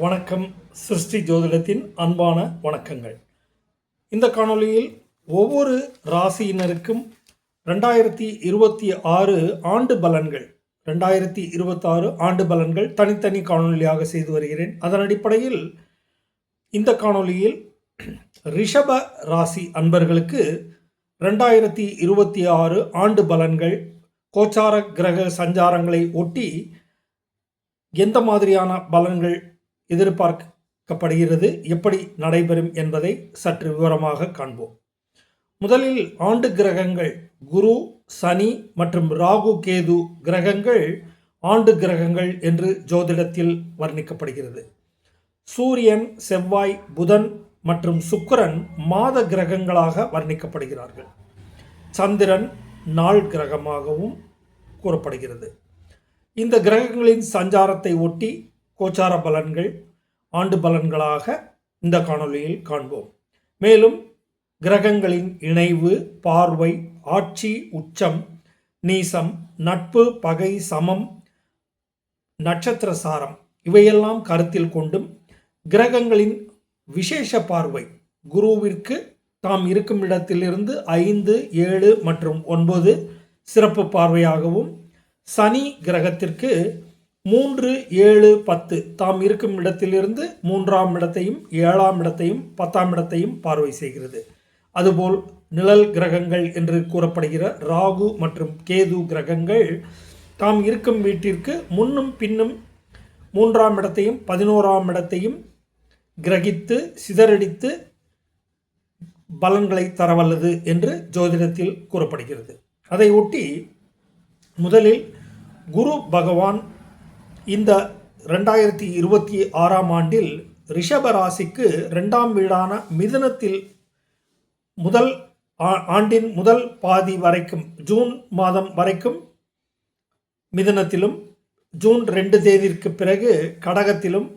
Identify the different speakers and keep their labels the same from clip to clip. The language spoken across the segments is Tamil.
Speaker 1: வணக்கம் சிருஷ்டி ஜோதிடத்தின் அன்பான வணக்கங்கள். இந்த காணொளியில் ஒவ்வொரு ராசியினருக்கும் ரெண்டாயிரத்தி இருபத்தி ஆறு ஆண்டு பலன்கள் ரெண்டாயிரத்தி இருபத்தாறு ஆண்டு பலன்கள் தனித்தனி காணொளியாக செய்து வருகிறேன். அதன் அடிப்படையில் இந்த காணொளியில் ரிஷப ராசி அன்பர்களுக்கு ரெண்டாயிரத்தி இருபத்தி ஆறு ஆண்டு பலன்கள் கோச்சார கிரக சஞ்சாரங்களை ஒட்டி எந்த மாதிரியான பலன்கள் எதிர்பார்க்கப்படுகிறது. எப்படி நடைபெறும் என்பதை சற்று விவரமாக காண்போம். முதலில் ஆண்டு கிரகங்கள் குரு சனி மற்றும் ராகு கேது கிரகங்கள் ஆண்டு கிரகங்கள் என்று ஜோதிடத்தில் வர்ணிக்கப்படுகிறது. சூரியன் செவ்வாய் புதன் மற்றும் சுக்கரன் மாத கிரகங்களாக வர்ணிக்கப்படுகிறார்கள். சந்திரன் நாள் கிரகமாகவும் கூறப்படுகிறது. இந்த கிரகங்களின் சஞ்சாரத்தை ஒட்டி கோச்சார பலன்கள் ஆண்டு பலன்களாக இந்த காணொளியில் காண்போம். மேலும் கிரகங்களின் இணைவு பார்வை ஆட்சி உச்சம் நீசம் நட்பு பகை சமம் நட்சத்திர சாரம் இவையெல்லாம் கருத்தில் கொண்டும் கிரகங்களின் விசேஷ பார்வை குருவிற்கு தாம் இருக்கும் இடத்திலிருந்து ஐந்து ஏழு மற்றும் ஒன்பது சிறப்பு பார்வையாகவும் சனி கிரகத்திற்கு மூன்று ஏழு பத்து. தாம் இருக்கும் இடத்திலிருந்து மூன்றாம் இடத்தையும் ஏழாம் இடத்தையும் பத்தாம் இடத்தையும் பார்வை செய்கிறது. அதுபோல் நிழல் கிரகங்கள் என்று கூறப்படுகிற ராகு மற்றும் கேது கிரகங்கள் தாம் இருக்கும் வீட்டிற்கு முன்னும் பின்னும் மூன்றாம் இடத்தையும் பதினோராம் இடத்தையும் கிரகித்து சிதறடித்து பலன்களை தரவல்லது என்று ஜோதிடத்தில் கூறப்படுகிறது. அதை ஒட்டி முதலில் குரு பகவான் இந்த ரெண்டாயிரத்தி இருபத்தி ஆறாம் ஆண்டில் ரிஷப ராசிக்கு ரெண்டாம் வீடான மிதனத்தில் முதல் ஆ- ஆண்டின் முதல் பாதி வரைக்கும் ஜூன் மாதம் வரைக்கும் மிதனத்திலும் ஜூன் ரெண்டு தேதிக்கு பிறகு கடகத்திலும்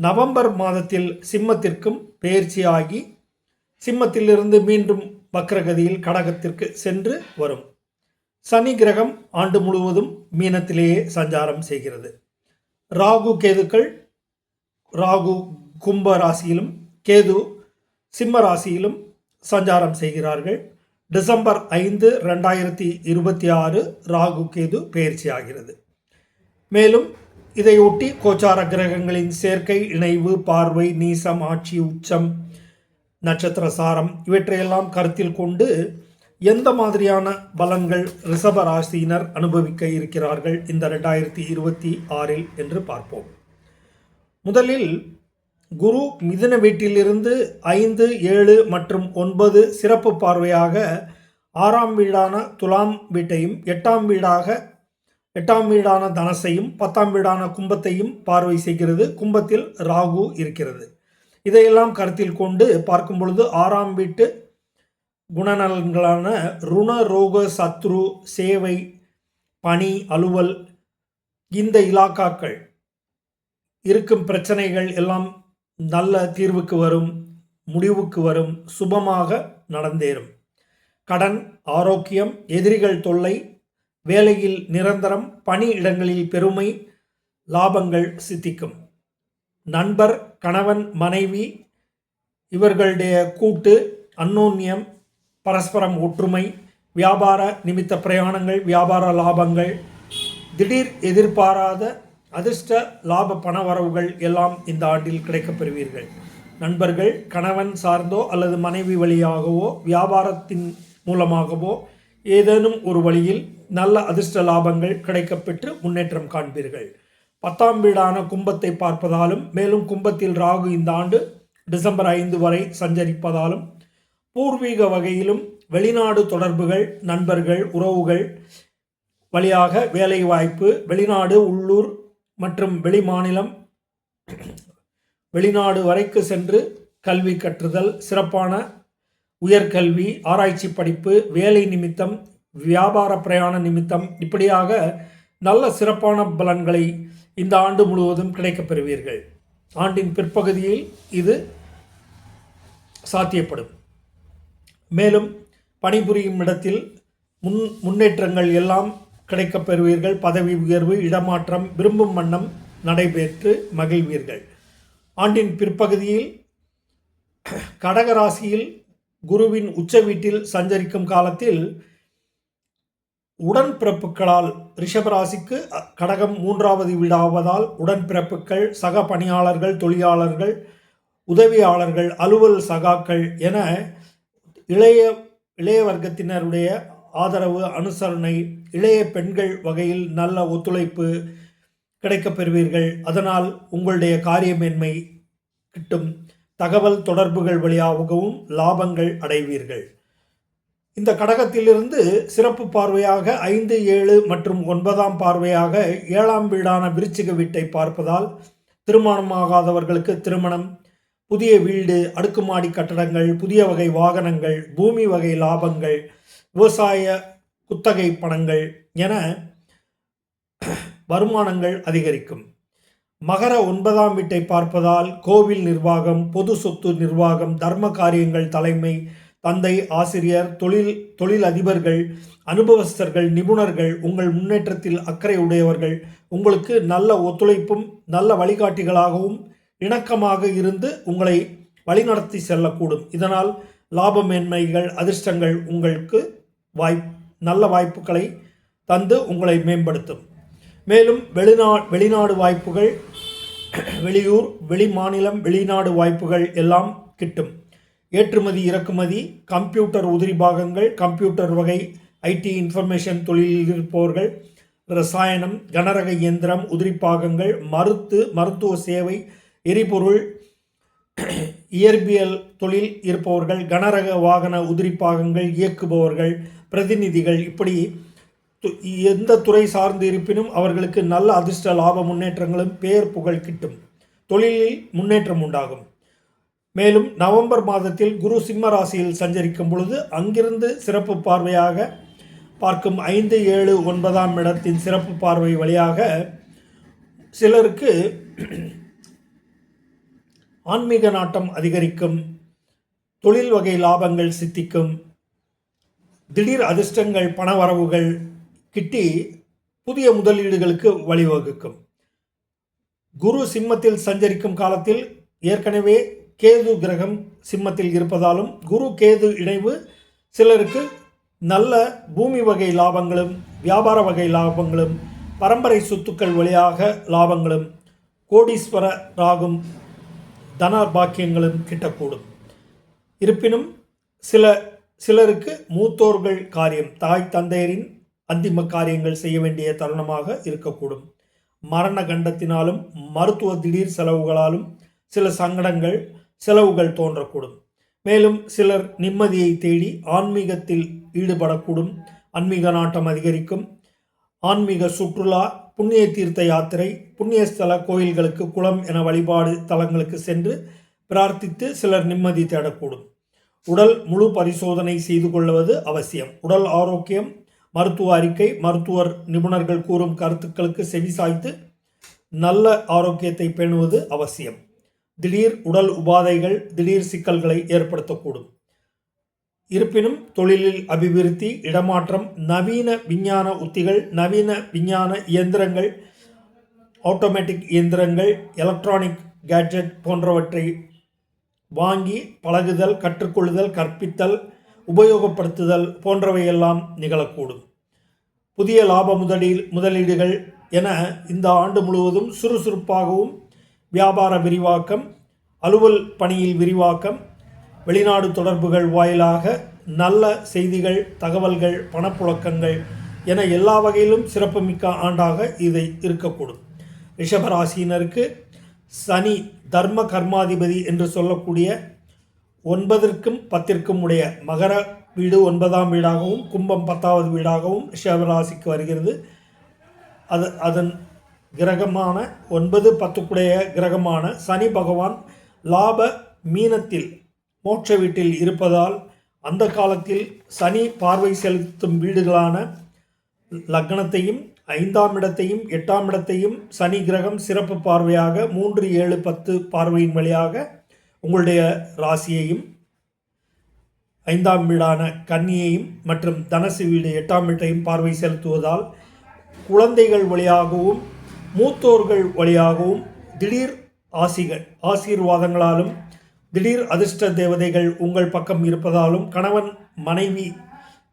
Speaker 1: நவம்பர் மாதத்தில் சிம்மத்திற்கும் பயிற்சியாகி சிம்மத்திலிருந்து மீண்டும் வக்ரகதியில் கடகத்திற்கு சென்று வரும். சனி கிரகம் ஆண்டு முழுவதும் மீனத்திலேயே சஞ்சாரம் செய்கிறது. ராகு கேதுக்கள் ராகு கும்ப ராசியிலும் கேது சிம்ம ராசியிலும் சஞ்சாரம் செய்கிறார்கள். டிசம்பர் ஐந்து ரெண்டாயிரத்தி இருபத்தி ஆறு ராகு கேது பெயர்ச்சி ஆகிறது. மேலும் இதையொட்டி கோச்சார கிரகங்களின் சேர்க்கை இணைவு பார்வை நீசம் ஆட்சி உச்சம் நட்சத்திர சாரம் இவற்றையெல்லாம் கருத்தில் கொண்டு எந்த மாதிரியான பலன்கள் ரிஷப ராசியினர் அனுபவிக்க இருக்கிறார்கள் இந்த ரெண்டாயிரத்தி இருபத்தி ஆறில் என்று பார்ப்போம். முதலில் குரு மிதுன வீட்டிலிருந்து ஐந்து ஏழு மற்றும் ஒன்பது சிறப்பு பார்வையாக ஆறாம் வீடான துலாம் வீட்டையும் எட்டாம் வீடாக எட்டாம் வீடான தனசையும் பத்தாம் வீடான கும்பத்தையும் பார்வை செய்கிறது. கும்பத்தில் ராகு இருக்கிறது. இதையெல்லாம் கருத்தில் கொண்டு பார்க்கும் பொழுது ஆறாம் வீட்டு குணநலன்களான ருண ரோக சத்ரு சேவை பணி அலுவல் இந்த இலாக்காக்கள் இருக்கும் பிரச்சனைகள் எல்லாம் நல்ல தீர்வுக்கு வரும் முடிவுக்கு வரும் சுபமாக நடந்தேறும். கடன் ஆரோக்கியம் எதிரிகள் தொல்லை வேலையில் நிரந்தரம் பணி இடங்களில் பெருமை லாபங்கள் சித்திக்கும். நண்பர் கணவன் மனைவி இவர்களுடைய கூட்டு அன்னோன்யம் பரஸ்பரம் ஒற்றுமை வியாபார நிமித்த பிரயாணங்கள் வியாபார லாபங்கள் திடீர் எதிர்பாராத அதிர்ஷ்ட லாப பணவரவுகள் எல்லாம் இந்த ஆண்டில் கிடைக்கப்பெறுவீர்கள் நண்பர்கள் கணவன் சார்ந்தோ அல்லது மனைவி வழியாகவோ வியாபாரத்தின் மூலமாகவோ ஏதேனும் ஒரு வழியில் நல்ல அதிர்ஷ்ட லாபங்கள் கிடைக்கப்பெற்று முன்னேற்றம் காண்பீர்கள். பத்தாம் வீடான கும்பத்தை பார்ப்பதாலும் மேலும் கும்பத்தில் ராகு இந்த ஆண்டு டிசம்பர் ஐந்து வரை சஞ்சரிப்பதாலும் பூர்வீக வகையிலும் வெளிநாடு தொடர்புகள் நண்பர்கள் உறவுகள் வழியாக வேலை வாய்ப்பு வெளிநாடு உள்ளூர் மற்றும் வெளிமாநிலம் வெளிநாடு வரைக்கு சென்று கல்வி கற்றுதல் சிறப்பான உயர்கல்வி ஆராய்ச்சி படிப்பு வேலை நிமித்தம் வியாபார பிரயாண நிமித்தம் இப்படியாக நல்ல சிறப்பான பலன்களை இந்த ஆண்டு முழுவதும் கிடைக்கப் பெறுவீர்கள். ஆண்டின் பிற்பகுதியில் இது சாத்தியப்படும். மேலும் பணிபுரியும் இடத்தில் முன் முன்னேற்றங்கள் எல்லாம் கிடைக்கப் பெறுவீர்கள். பதவி உயர்வு இடமாற்றம் விரும்பும் வண்ணம் நடைபெற்று மகிழ்வீர்கள். ஆண்டின் பிற்பகுதியில் கடக ராசியில் குருவின் உச்ச வீட்டில் சஞ்சரிக்கும் காலத்தில் உடன்பிறப்புகளால் ரிஷபராசிக்கு கடகம் மூன்றாவது வீடாவதால் உடன்பிறப்புகள் சக பணியாளர்கள் தொழிலாளர்கள் உதவியாளர்கள் அலுவல் சகாக்கள் என இளைய இளைய வர்க்கத்தினருடைய ஆதரவு அனுசரணை இளைய பெண்கள் வகையில் நல்ல ஒத்துழைப்பு கிடைக்கப் பெறுவீர்கள். அதனால் உங்களுடைய காரியமேன்மை கிட்டும். தகவல் தொடர்புகள் வழியாகவும் லாபங்கள் அடைவீர்கள். இந்த கடகத்திலிருந்து சிறப்பு பார்வையாக ஐந்து ஏழு மற்றும் ஒன்பதாம் பார்வையாக ஏழாம் வீடான விருச்சிக வீட்டை பார்ப்பதால் திருமணமாகாதவர்களுக்கு திருமணம் புதிய வீடு அடுக்குமாடி கட்டடங்கள் புதிய வகை வாகனங்கள் பூமி வகை லாபங்கள் விவசாய குத்தகை பணங்கள் என வருமானங்கள் அதிகரிக்கும். மகர ஒன்பதாம் வீட்டை பார்ப்பதால் கோவில் நிர்வாகம் பொது சொத்து நிர்வாகம் தர்ம காரியங்கள் தலைமை தந்தை ஆசிரியர் தொழில் தொழில் அதிபர்கள் அனுபவஸ்தர்கள் நிபுணர்கள் உங்கள் முன்னேற்றத்தில் அக்கறை உடையவர்கள் உங்களுக்கு நல்ல ஒத்துழைப்பும் நல்ல வழிகாட்டிகளாகவும் இணக்கமாக இருந்து உங்களை வழிநடத்தி செல்லக்கூடும். இதனால் லாபமேன்மைகள் அதிர்ஷ்டங்கள் உங்களுக்கு வாய் நல்ல வாய்ப்புகளை தந்து உங்களை மேம்படுத்தும். மேலும் வெளிநா வெளிநாடு வாய்ப்புகள் வெளியூர் வெளி மாநிலம் வெளிநாடு வாய்ப்புகள் எல்லாம் கிட்டும். ஏற்றுமதி இறக்குமதி கம்ப்யூட்டர் உதிரி பாகங்கள் கம்ப்யூட்டர் வகை ஐடி இன்ஃபர்மேஷன் தொழிலில் இருப்பவர்கள் ரசாயனம் கனரக இயந்திரம் உதிரி பாகங்கள் மருத்து மருத்துவ சேவை எரிபொருள் இயற்பியல் தொழில் இருப்பவர்கள் கனரக வாகன உதிரி பாகங்கள் இயக்குபவர்கள் பிரதிநிதிகள் இப்படி எந்த துறை சார்ந்து இருப்பினும் அவர்களுக்கு நல்ல அதிர்ஷ்ட லாப முன்னேற்றங்களும் பேர் புகழ் கிட்டும். தொழிலில் முன்னேற்றம் உண்டாகும். மேலும் நவம்பர் மாதத்தில் குரு சிம்ம ராசியில் சஞ்சரிக்கும் பொழுது அங்கிருந்து சிறப்பு பார்வையாக பார்க்கும் ஐந்து ஏழு ஒன்பதாம் இடத்தின் சிறப்பு பார்வை வழியாக சிலருக்கு ஆன்மீக நாட்டம் அதிகரிக்கும் தொழில் வகை லாபங்கள் சித்திக்கும் திடீர் அதிர்ஷ்டங்கள் பணவரவுகள் கிட்டி புதிய முதலீடுகளுக்கு வழிவகுக்கும். குரு சிம்மத்தில் சஞ்சரிக்கும் காலத்தில் ஏற்கனவே கேது கிரகம் சிம்மத்தில் இருப்பதாலும் குரு கேது இணைவு சிலருக்கு நல்ல பூமி வகை லாபங்களும் வியாபார வகை லாபங்களும் பரம்பரை சொத்துக்கள் வழியாக லாபங்களும் கோடீஸ்வரராகும் தன பாக்கியங்களும் கிட்டக்கூடும். இருப்பினும் சில சிலருக்கு மூத்தோர்கள் காரியம் தாய் தந்தையரின் அந்திம காரியங்கள் செய்ய வேண்டிய தருணமாக இருக்கக்கூடும். மரண கண்டத்தினாலும் மருத்துவ திடீர் செலவுகளாலும் சில சங்கடங்கள் செலவுகள் தோன்றக்கூடும். மேலும் சிலர் நிம்மதியை தேடி ஆன்மீகத்தில் ஈடுபடக்கூடும் ஆன்மீக நாட்டம் அதிகரிக்கும் ஆன்மீக சுற்றுலா புண்ணிய தீர்த்த யாத்திரை புண்ணிய ஸ்தல கோயில்களுக்கு குளம் என வழிபாடு தலங்களுக்கு சென்று பிரார்த்தித்து சிலர் நிம்மதி தேடக்கூடும். உடல் முழு பரிசோதனை செய்து கொள்வது அவசியம். உடல் ஆரோக்கியம் மருத்துவ அறிக்கை மருத்துவர் நிபுணர்கள் கூறும் கருத்துக்களுக்கு செவிசாய்த்து நல்ல ஆரோக்கியத்தை பேணுவது அவசியம். திடீர் உடல் உபாதைகள் திடீர் சிக்கல்களை ஏற்படுத்தக்கூடும். இருப்பினும் தொழிலில் அபிவிருத்தி இடமாற்றம் நவீன விஞ்ஞான உத்திகள் நவீன விஞ்ஞான இயந்திரங்கள் ஆட்டோமேட்டிக் இயந்திரங்கள் எலக்ட்ரானிக் கேட்ஜெட் போன்றவற்றை வாங்கி பழகுதல் கற்றுக்கொள்ளுதல் கற்பித்தல் உபயோகப்படுத்துதல் போன்றவையெல்லாம் நிகழக்கூடும். புதிய லாப முதலீடு முதலீடுகள் என இந்த ஆண்டு முழுவதும் சுறுசுறுப்பாகவும் வியாபார விரிவாக்கம் அலுவல் பணியில் விரிவாக்கம் வெளிநாடு தொடர்புகள் வாயிலாக நல்ல செய்திகள் தகவல்கள் பணப்புழக்கங்கள் என எல்லா வகையிலும் சிறப்புமிக்க ஆண்டாக இதை இருக்கக்கூடும். ரிஷபராசினருக்கு சனி தர்ம கர்மாதிபதி என்று சொல்லக்கூடிய ஒன்பதற்கும் பத்திற்கும் உடைய மகர வீடு ஒன்பதாம் வீடாகவும் கும்பம் பத்தாவது வீடாகவும் ரிஷபராசிக்கு வருகிறது. அது அதன் கிரகமான ஒன்பது பத்துக்குடைய கிரகமான சனி பகவான் லாப மீனத்தில் மோட்ச வீட்டில் இருப்பதால் அந்த காலத்தில் சனி பார்வை செலுத்தும் வீடுகளான லக்னத்தையும் ஐந்தாம் இடத்தையும் எட்டாம் இடத்தையும் சனி கிரகம் சிறப்பு பார்வையாக மூன்று ஏழு பத்து பார்வையின் வழியாக உங்களுடைய ராசியையும் ஐந்தாம் வீடான கன்னியையும் மற்றும் தனசு வீடு எட்டாம் வீட்டையும் பார்வை செலுத்துவதால் குழந்தைகள் வழியாகவும் மூத்தோர்கள் வழியாகவும் திடீர் ஆசிகள் ஆசீர்வாதங்களாலும் திடீர் அதிர்ஷ்ட தேவதைகள் உங்கள் பக்கம் இருப்பதாலும் கணவன் மனைவி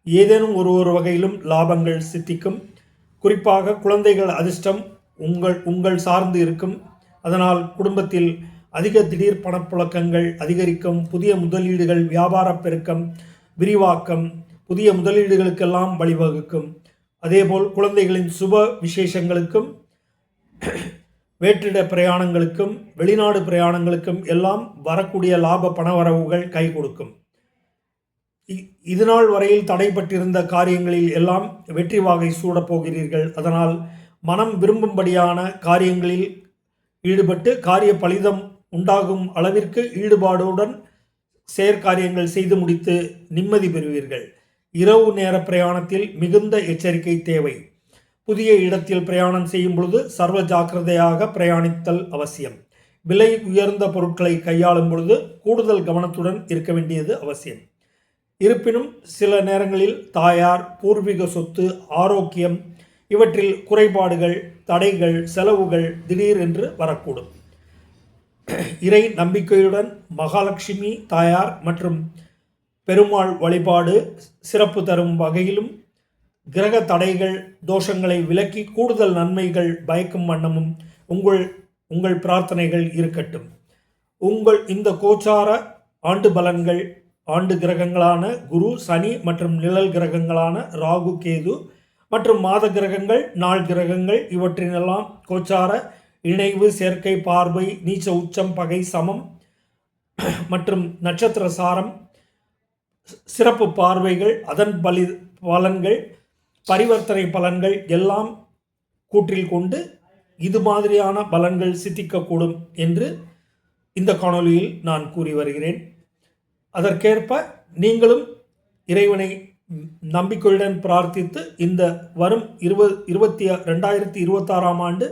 Speaker 1: ஏதேனும் ஒரு ஒரு வகையிலும் லாபங்கள் சித்திக்கும். குறிப்பாக குழந்தைகள் அதிர்ஷ்டம் உங்கள் உங்கள் சார்ந்து இருக்கும். அதனால் குடும்பத்தில் அதிக திடீர் பணப்புழக்கங்கள் அதிகரிக்கும். புதிய முதலீடுகள் வியாபார பெருக்கம் விரிவாக்கம் புதிய முதலீடுகளுக்கெல்லாம் வழிவகுக்கும். அதேபோல் குழந்தைகளின் சுப விசேஷங்களுக்கும் வேற்றிட பிரயாணங்களுக்கும் வெளிநாடு பிரயாணங்களுக்கும் எல்லாம் வரக்கூடிய லாப பணவரவுகள் கை கொடுக்கும். இ- இதுநாள் வரையில் தடைப்பட்டிருந்த காரியங்களில் எல்லாம் வெற்றி வாகை சூடப் போகிறீர்கள். அதனால் மனம் விரும்பும்படியான காரியங்களில் ஈடுபட்டு காரிய பலிதம் உண்டாகும் அளவிற்கு ஈடுபாடுடன் செயற்காரியங்கள் செய்து முடித்து நிம்மதி பெறுவீர்கள். இரவு நேர பிரயாணத்தில் மிகுந்த எச்சரிக்கை தேவை. புதிய இடத்தில் பிரயாணம் செய்யும் பொழுது சர்வ ஜாக்கிரதையாக பிரயாணித்தல் அவசியம். விலை உயர்ந்த பொருட்களை கையாளும் பொழுது கூடுதல் கவனத்துடன் இருக்க வேண்டியது அவசியம். இருப்பினும் சில நேரங்களில் தாயார் பூர்வீக சொத்து ஆரோக்கியம் இவற்றில் குறைபாடுகள் தடைகள் செலவுகள் திடீரென்று வரக்கூடும். இறை நம்பிக்கையுடன் மகாலட்சுமி தாயார் மற்றும் பெருமாள் வழிபாடு சிறப்பு தரும் வகையிலும் கிரக தடைகள் தோஷங்களை விலக்கி கூடுதல் நன்மைகள் பயக்கும் வண்ணமும் உங்கள் உங்கள் பிரார்த்தனைகள் இருக்கட்டும். உங்கள் இந்த கோச்சார ஆண்டு பலன்கள் ஆண்டு கிரகங்களான குரு சனி மற்றும் நிழல் கிரகங்களான ராகு கேது மற்றும் மாத கிரகங்கள் நாள் கிரகங்கள் இவற்றினெல்லாம் கோச்சார இணைவு சேர்க்கை பார்வை நீச்ச உச்சம் பகை சமம் மற்றும் நட்சத்திர சாரம் சிறப்பு பார்வைகள் அதன் பலி பலன்கள் பரிவர்த்தனை பலன்கள் எல்லாம் கூற்றில் கொண்டு இது மாதிரியான பலன்கள் சித்திக்கக்கூடும் என்று இந்த காணொளியில் நான் கூறி வருகிறேன். அதற்கேற்ப நீங்களும் இறைவனை நம்பிக்கையுடன் பிரார்த்தித்து இந்த வரும் இருபது இருபத்தி ரெண்டாயிரத்தி இருபத்தாறாம் ஆண்டு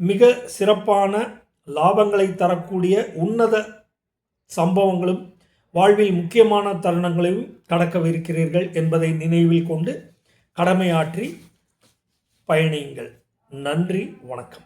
Speaker 1: மிக சிறப்பான லாபங்களை தரக்கூடிய உன்னத சம்பவங்களும் வாழ்வில் முக்கியமான தருணங்களையும் கடக்கவிருக்கிறீர்கள் என்பதை நினைவில் கொண்டு கடமையாற்றி பயணியுங்கள். நன்றி வணக்கம்.